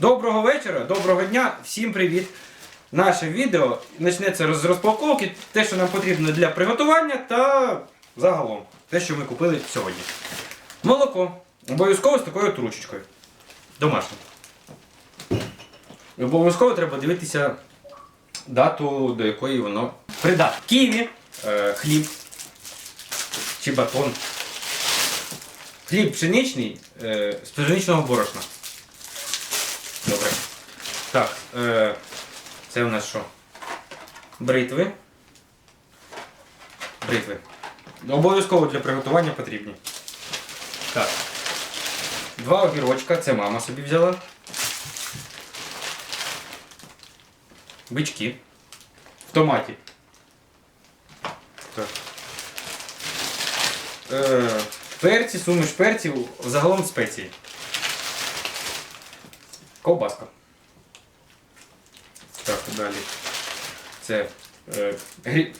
Доброго вечора, доброго дня, всім привіт! Наше відео почнеться з розпаковки, те, що нам потрібно для приготування та загалом те, що ми купили сьогодні. Молоко. Обов'язково з такою тручечкою. Домашнє. Обов'язково треба дивитися дату, до якої воно придатне. Ківі, е, хліб чи батон. Хліб пшеничний е, з пшеничного борошна. Так, е, це у нас що? Бритви. Бритви. Обов'язково для приготування потрібні. Так. Два огірочка, це мама собі взяла. Бички. В томаті. Так. Е, перці, суміш перців, загалом спеції. Ковбаска. Так, далі. Це е, грі...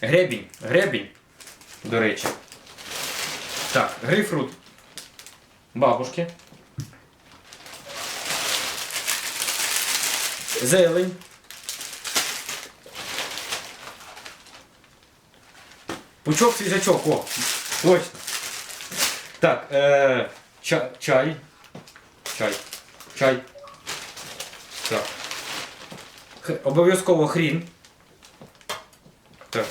гребінь. Гребінь, до речі. Так, грейпфрут. Бабушки. Зелень. Пучок свіжачок, о, точно. Так, е, ча, чай. Чай. Чай. Так. Обов'язково хрін. Так.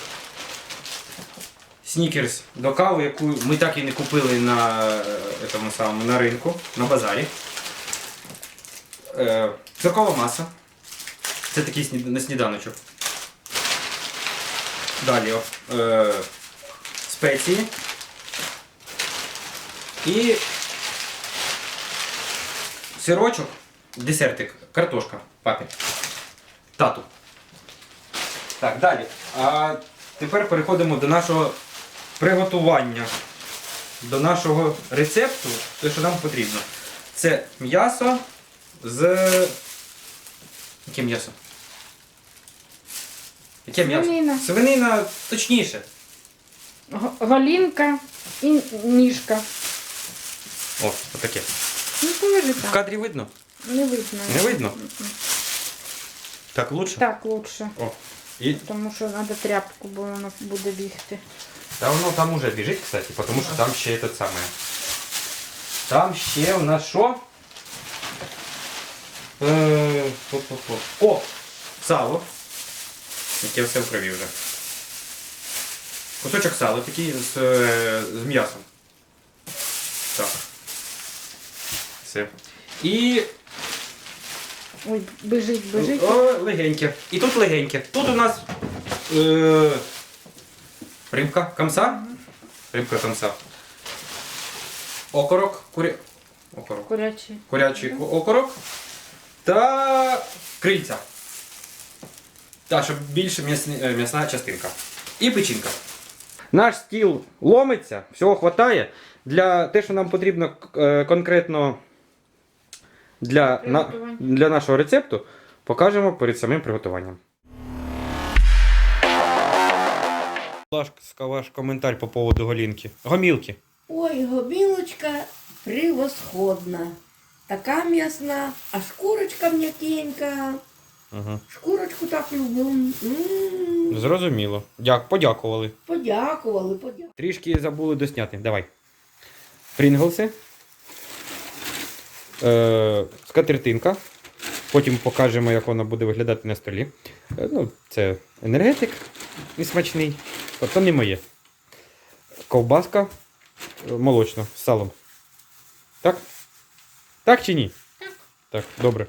Снікерс до кави, яку ми так і не купили на, е, тому самому, на ринку, на базарі. Е, циркова маса. Це такий на сніданочок. Далі е, спеції. І сирочок, десертик, картошка, папі. Тату. Так, далі. А тепер переходимо до нашого приготування. До нашого рецепту, те, що нам потрібно. Це м'ясо з. Яке м'ясо? Яке м'ясо? Свинина. Свинина, точніше. Г- Голінка і ніжка. О, отаке. Ну, положи В так. кадрі видно? Не видно. Не видно? Так лучше? Так лучше. О. І Тому що треба тряпку, бо воно буде бігти. Та воно там уже біжить, кстати, тому що там ще этот самий. Там ще у нас що? Е, по-по-по. О! Сало. Яке все в крові вже. Кусочок сала такий з, е, з м'ясом. Так. Все. І Ой, бежить, бежить. о, легеньке. І тут легеньке. Тут у нас е, рибка камса. Рибка камса. Окорок. Куря... Окорок. Курячий. Курячий окорок. Та крильця. Та, щоб більше м'ясні- е, м'ясна частинка. І печінка. Наш стіл ломиться, всього вистачає. Для те, що нам потрібно е, конкретно для, на, для нашого рецепту, покажемо перед самим приготуванням. Ваш коментар по поводу голінки. Гомілки. Ой, гобілочка превосходна. Така м'ясна, а шкурочка м'якенька. Угу. Шкурочку так люблю. М, Зрозуміло. Дяк, подякували. Подякували, подякували. Трішки забули досняти. Давай. Прінглси. Е, скатертинка. Потім покажемо, як вона буде виглядати на столі. Е, ну, це енергетик і смачний. Тобто не моє. Ковбаска е, молочна з салом. Так? Так чи ні? Так. Так, добре.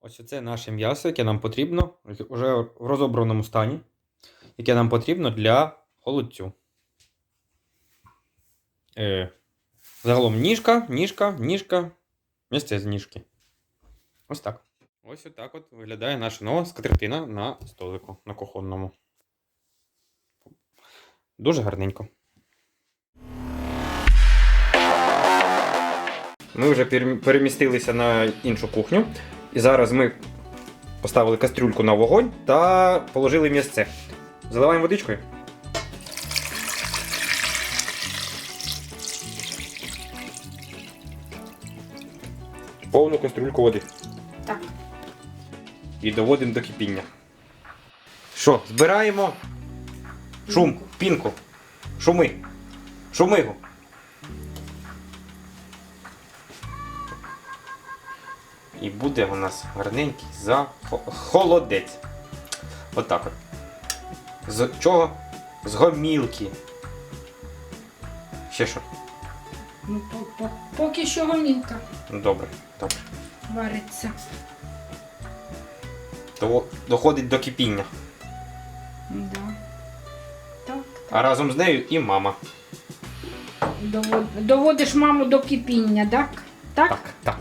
Ось це наше м'ясо, яке нам потрібно вже в розобраному стані, яке нам потрібно для холодцю. Е, загалом ніжка, ніжка, ніжка, місце з ніжки. Ось так. Ось отак от виглядає наша нова скатертина на столику на кухонному. Дуже гарненько. Ми вже перемістилися на іншу кухню. І зараз ми поставили кастрюльку на вогонь та положили м'ясце. Заливаємо водичкою. Повну кастрюльку води. Так. І доводимо до кипіння. Що, збираємо шум, пінку, шуми, шумигу. І буде у нас гарненький за холодець. Отак от. З чого? З гомілки. Ще що? Ну, по- по- поки що гомілка Ну добре. Так. вариться. То доходить до кипіння. Да. Так. А разом з нею і мама. Довод... Доводиш маму до кипіння, так? Так? Так, так.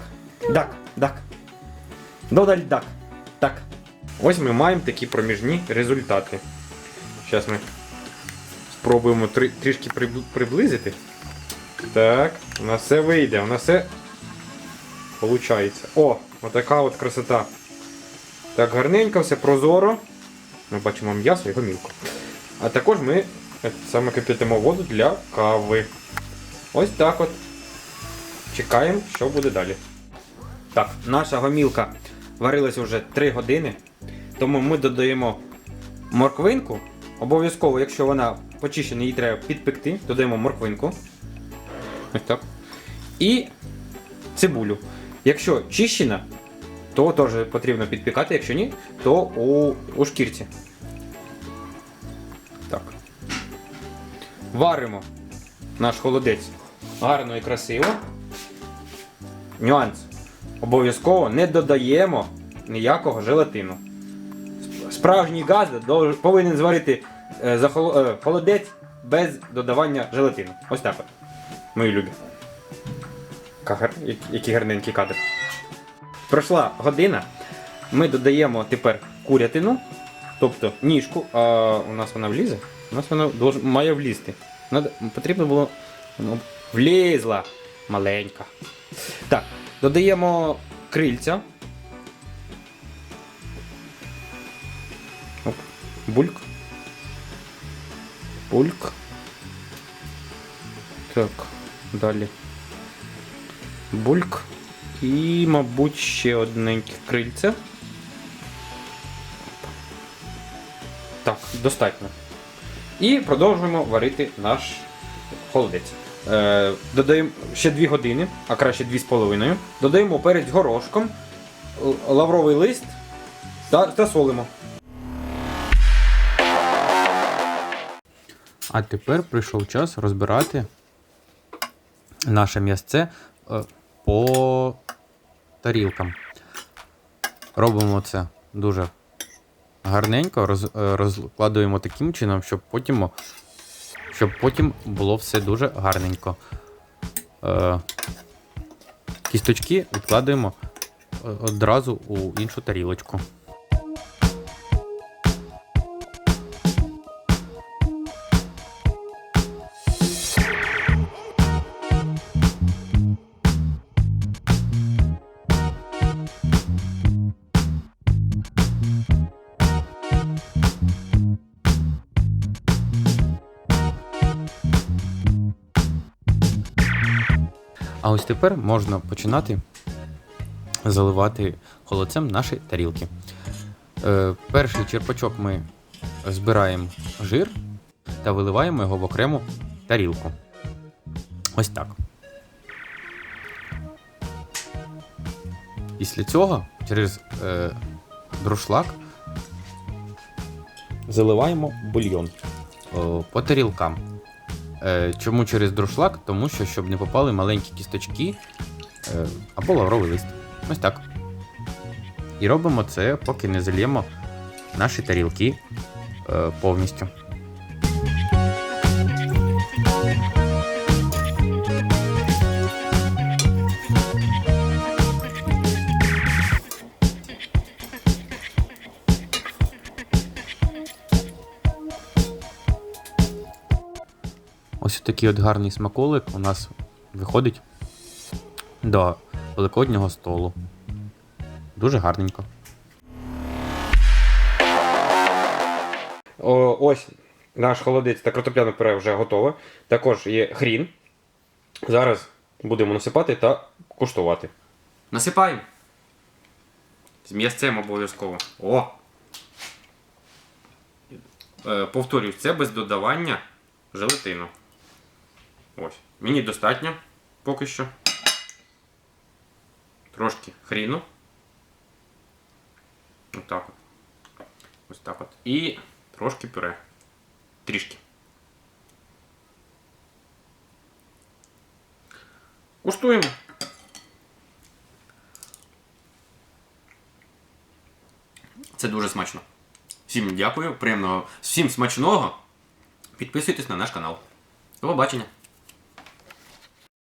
Так, так. Додаль так. Так. Ось ми маємо такі проміжні результати. Зараз ми спробуємо трі- трішки приб- приблизити. Так, у нас все вийде, у нас все получається. О, отака от красота. Так, гарненько, все прозоро. Ми бачимо м'ясо і гомілку. А також ми е, саме кипятимо воду для кави. Ось так от. Чекаємо, що буде далі. Так, наша гомілка варилася вже 3 години. Тому ми додаємо морквинку. Обов'язково, якщо вона почищена, її треба підпекти, додаємо морквинку. Ось так. І цибулю. Якщо чищена, то теж потрібно підпікати, якщо ні, то у, у шкірці. Так. Варимо наш холодець гарно і красиво. Нюанс. Обов'язково не додаємо ніякого желатину. Справжній газ повинен зварити е, е, холодець без додавання желатину. Ось так. Мої любі. Який гарненький кадр. Пройшла година. Ми додаємо тепер курятину, тобто ніжку, а у нас вона влізе. У нас вона має влізти. Надо, потрібно було. Ну, влізла маленька. Так, додаємо крильця. Оп, Бульк. Бульк. Так, далі. Бульк. І, мабуть, ще одненьке крильце. Так, достатньо. І продовжуємо варити наш холодець. Е, додаємо ще 2 години, а краще 2,5. Додаємо перець горошком, лавровий лист та, та солимо. А тепер прийшов час розбирати наше м'ясце е, по тарілкам. Робимо це дуже гарненько, роз, е, розкладуємо таким чином, щоб потім, щоб потім було все дуже гарненько. Е, кісточки відкладуємо одразу у іншу тарілочку. А ось тепер можна починати заливати холодцем наші тарілки. Е, перший черпачок ми збираємо жир та виливаємо його в окрему тарілку. Ось так. Після цього через е, друшлак заливаємо бульйон о, по тарілкам. Е, чому через друшлак? Тому що щоб не попали маленькі кісточки е, або лавровий лист. Ось так. І робимо це, поки не зальємо наші тарілки е, повністю. Такий от гарний смаколик у нас виходить до великоднього столу. Дуже гарненько. О, ось наш холодець та картопляне пюре вже готове. Також є хрін. Зараз будемо насипати та куштувати. Насипаємо. З м'ясцем обов'язково. О! Е, повторюсь, це без додавання желатину. Ось. Мені достатньо поки що. Трошки хріну. Отак от. Ось так от. І трошки пюре. Трішки. Куштуємо. Це дуже смачно. Всім дякую, приємного, всім смачного. Підписуйтесь на наш канал. До побачення!